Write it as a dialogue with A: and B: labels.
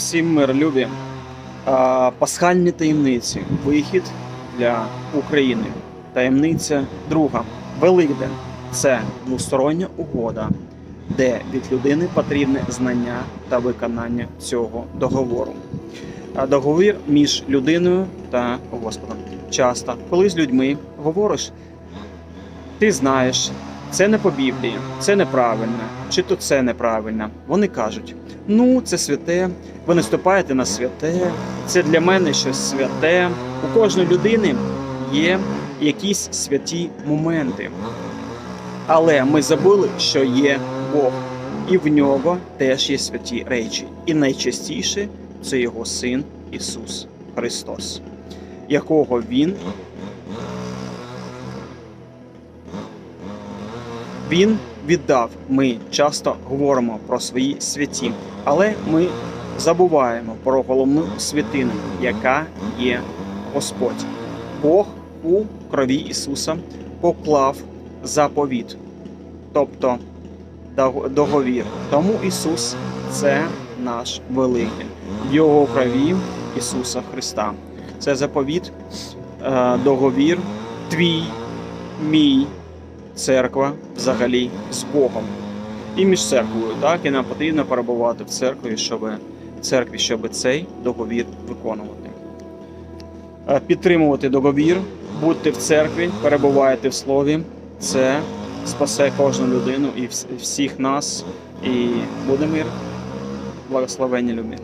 A: Всім мир любі. Пасхальні таємниці. Вихід для України. Таємниця друга. Великдень. Це двостороння угода, де від людини потрібне знання та виконання цього договору. Договір між людиною та Господом. Часто, коли з людьми говориш, ти знаєш, це не по Біблії, це неправильно, чи то це неправильно. Вони кажуть: ну, це святе, ви наступаєте на святе, це для мене щось святе. У кожної людини є якісь святі моменти. Але ми забули, що є Бог, і в нього теж є святі речі. І найчастіше це його син Ісус Христос, якого Він Він віддав. Ми часто говоримо про свої святі, але ми забуваємо про головну святину, яка є Господь. Бог у крові Ісуса поклав заповіт, тобто договір. Тому Ісус це наш Великий. Його крові Ісуса Христа. Це заповіт, е, договір твій, мій, церква взагалі з Богом. І між церквою, так, і нам потрібно перебувати в церкві, щоб в церкві, щоб цей договір виконувати. Е, Підтримувати договір, бути в церкві, перебувати в слові. Це спасе кожну людину і всіх нас. І буде мир, благословення любі.